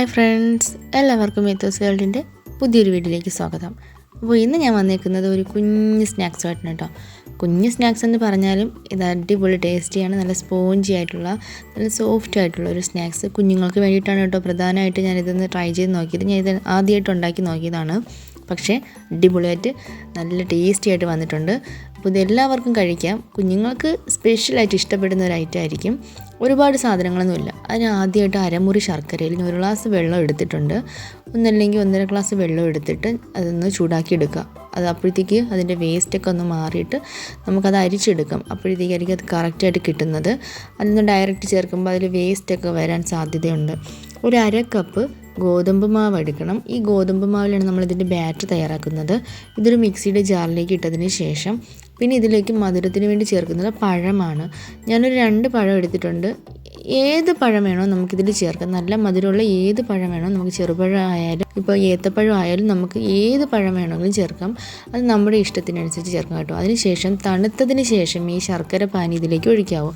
Hi friends എല്ലാവർക്കും മേത്തോസ് വേൾഡിന്റെ പുതിയൊരു വീഡിയോയിലേക്ക് സ്വാഗതം. അപ്പോൾ ഇന്ന് ഞാൻ വന്നിരിക്കുന്നത് ഒരു കുഞ്ഞ് സ്നാക്സ് ആയിട്ടാണ് കേട്ടോ. കുഞ്ഞ് സ്നാക്സ് എന്ന് പറഞ്ഞാലും ഇത് അടിപൊളി ടേസ്റ്റിയാണ് നല്ല സ്പോഞ്ചി ആയിട്ടുള്ള നല്ല സോഫ്റ്റ് ആയിട്ടുള്ള ഒരു സ്നാക്സ്. കുഞ്ഞുങ്ങൾക്ക് വേണ്ടിയിട്ടാണ് കേട്ടോ പ്രധാനമായിട്ട് ഞാൻ ഞാനിതൊന്ന് ട്രൈ ചെയ്ത് നോക്കിയത്. ഞാൻ ഇത് ആദ്യമായിട്ട് ഉണ്ടാക്കി നോക്കിയതാണ്. പക്ഷേ അടിപൊളിയായിട്ട് നല്ല ടേസ്റ്റി ആയിട്ട് വന്നിട്ടുണ്ട്. അപ്പോൾ ഇത് എല്ലാവർക്കും കഴിക്കാം. കുഞ്ഞുങ്ങൾക്ക് സ്പെഷ്യലായിട്ട് ഇഷ്ടപ്പെടുന്ന ഒരു ഐറ്റം ആയിരിക്കും. ഒരുപാട് സാധനങ്ങളൊന്നുമില്ല. അതിന് ആദ്യമായിട്ട് അരമുറി ശർക്കരയിൽ ഒരു ഗ്ലാസ് വെള്ളം എടുത്തിട്ടുണ്ട്. ഒന്നല്ലെങ്കിൽ ഒന്നര ഗ്ലാസ് വെള്ളം എടുത്തിട്ട് അതൊന്ന് ചൂടാക്കി എടുക്കുക അത് അപ്പോഴത്തേക്ക് അതിന്റെ വേസ്റ്റൊക്കെ ഒന്ന് മാറിയിട്ട് നമുക്കത് അരിച്ചെടുക്കാം. അപ്പോഴത്തേക്കായിരിക്കും അത് കറക്റ്റായിട്ട് കിട്ടുന്നത്. അതിൽ നിന്ന് ഡയറക്റ്റ് ചേർക്കുമ്പോൾ അതിൽ വേസ്റ്റൊക്കെ വരാൻ സാധ്യതയുണ്ട്. ഒരു അര കപ്പ് ഗോതമ്പ് മാവ് എടുക്കണം. ഈ ഗോതമ്പ് മാവിലാണ് നമ്മളിതിന്റെ ബാറ്റർ തയ്യാറാക്കുന്നത്. ഇതൊരു മിക്സിയുടെ ജാറിലേക്ക് ഇട്ടതിന് ശേഷം പിന്നെ ഇതിലേക്ക് മധുരത്തിന് വേണ്ടി ചേർക്കുന്നത് പഴമാണ്. ഞാനൊരു രണ്ട് പഴം എടുത്തിട്ടുണ്ട്. ഏത് പഴം വേണോ നമുക്കിതിൽ ചേർക്കാം. നല്ല മധുരമുള്ള ഏത് പഴം വേണോ നമുക്ക് ചെറുപഴം ആയാലും ഇപ്പോൾ ഏത്തപ്പഴം ആയാലും നമുക്ക് ഏത് പഴം വേണമെങ്കിലും ചേർക്കാം. അത് നമ്മുടെ ഇഷ്ടത്തിനനുസരിച്ച് ചേർക്കാം കേട്ടോ. അതിനുശേഷം തണുത്തതിന് ശേഷം ഈ ശർക്കര പാനി ഇതിലേക്ക് ഒഴിക്കാവോ.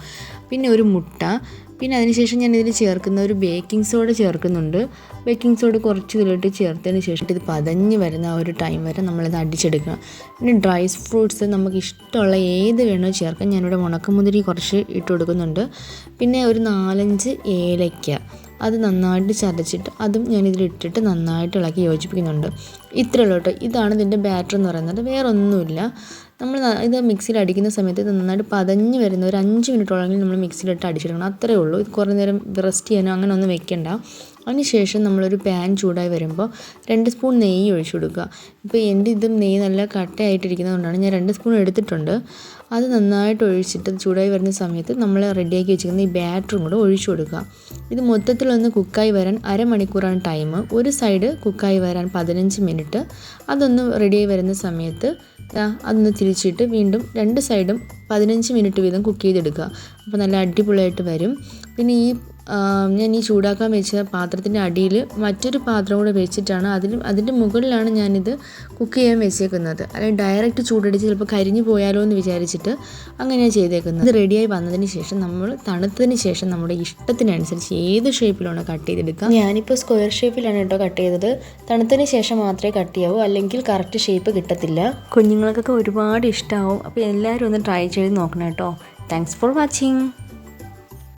പിന്നെ ഒരു മുട്ട. പിന്നെ അതിനുശേഷം ഞാൻ ഇതിൽ ചേർക്കുന്ന ഒരു ബേക്കിംഗ് സോഡ ചേർക്കുന്നുണ്ട്. ബേക്കിംഗ് സോഡ കുറച്ച് ഇതിലോട്ട് ചേർത്തതിന് ശേഷം ഇത് പതഞ്ഞ് വരുന്ന ആ ഒരു ടൈം വരെ നമ്മളിത് അടിച്ചെടുക്കണം. പിന്നെ ഡ്രൈ ഫ്രൂട്ട്സ് നമുക്ക് ഇഷ്ടമുള്ള ഏത് വേണോ ചേർക്കാം. ഞാനിവിടെ ഉണക്കമുതിരി കുറച്ച് ഇട്ട് കൊടുക്കുന്നുണ്ട് പിന്നെ ഒരു നാലഞ്ച് ഏലയ്ക്ക അത് നന്നായിട്ട് ചതച്ചിട്ട് അതും ഞാനിതിലിട്ടിട്ട് നന്നായിട്ട് ഇളക്കി യോജിപ്പിക്കുന്നുണ്ട്. ഇത്രയുള്ളൂ കേട്ടോ. ഇതാണ് ഇതിന്റെ ബാറ്ററി എന്ന് പറയുന്നത്. വേറെ ഒന്നുമില്ല നമ്മൾ ഇത് മിക്സിയിൽ അടിക്കുന്ന സമയത്ത് ഇത് നന്നായിട്ട് പതഞ്ഞ് വരുന്ന ഒരു അഞ്ച് മിനിറ്റോളെങ്കിലും നമ്മൾ മിക്സിയിലിട്ട് അടിച്ചെടുക്കണം. അത്രേ ഉള്ളൂ. ഇത് കുറേ നേരം റെസ്റ്റ് ചെയ്യാനോ അങ്ങനെ ഒന്നും വെക്കണ്ട. അതിനുശേഷം നമ്മളൊരു പാൻ ചൂടായി വരുമ്പോൾ രണ്ട് സ്പൂൺ നെയ്യ് ഒഴിച്ചു കൊടുക്കുക. ഇപ്പോൾ എന്റെ ഇതും നെയ്യ് നല്ല കട്ടയായിട്ടിരിക്കുന്നതുകൊണ്ടാണ് ഞാൻ രണ്ട് സ്പൂൺ എടുത്തിട്ടുണ്ട്. അത് നന്നായിട്ട് ഒഴിച്ചിട്ട് ചൂടായി വരുന്ന സമയത്ത് നമ്മൾ റെഡിയാക്കി വെച്ചിരിക്കുന്ന ഈ ബാറ്ററും കൂടെ ഒഴിച്ചു കൊടുക്കുക. ഇത് മൊത്തത്തിലൊന്ന് കുക്കായി വരാൻ അരമണിക്കൂറാണ് ടൈം. ഒരു സൈഡ് കുക്കായി വരാൻ പതിനഞ്ച് മിനിറ്റ്. അതൊന്ന് റെഡിയായി വരുന്ന സമയത്ത് അതൊന്ന് തിരിച്ചിട്ട് വീണ്ടും രണ്ട് സൈഡും പതിനഞ്ച് മിനിറ്റ് വീതം കുക്ക് ചെയ്തെടുക്കുക. അപ്പോൾ നല്ല അടിപൊളിയായിട്ട് വരും. പിന്നെ ഈ ഞാൻ ഈ ചൂടാക്കാൻ വെച്ച പാത്രത്തിന്റെ അടിയിൽ മറ്റൊരു പാത്രം കൂടെ വെച്ചിട്ടാണ് അതിന് അതിന്റെ മുകളിലാണ് ഞാനിത് കുക്ക് ചെയ്യാൻ വെച്ചേക്കുന്നത്. അല്ലെങ്കിൽ ഡയറക്റ്റ് ചൂടടിച്ച് ചിലപ്പോൾ കരിഞ്ഞു പോയാലോ എന്ന് വിചാരിച്ചിട്ട് അങ്ങനെയാണ് ചെയ്തേക്കുന്നത്. ഇത് റെഡിയായി വന്നതിന് ശേഷം നമ്മൾ തണുത്തതിന് ശേഷം നമ്മുടെ ഇഷ്ടത്തിനനുസരിച്ച് ഏത് ഷേപ്പിലാണ് കട്ട് ചെയ്തെടുക്കുക? ഞാനിപ്പോൾ സ്ക്വയർ ഷേപ്പിലാണ് കേട്ടോ കട്ട് ചെയ്തത്. തണുത്തതിന് ശേഷം മാത്രമേ കട്ട് ചെയ്യാവൂ. അല്ലെങ്കിൽ കറക്റ്റ് ഷേപ്പ് കിട്ടത്തില്ല. കുഞ്ഞുങ്ങൾക്കൊക്കെ ഒരുപാട് ഇഷ്ടമാവും അപ്പോൾ എല്ലാവരും ഒന്ന് ട്രൈ ചെയ്ത് നോക്കണം കേട്ടോ. Thanks for watching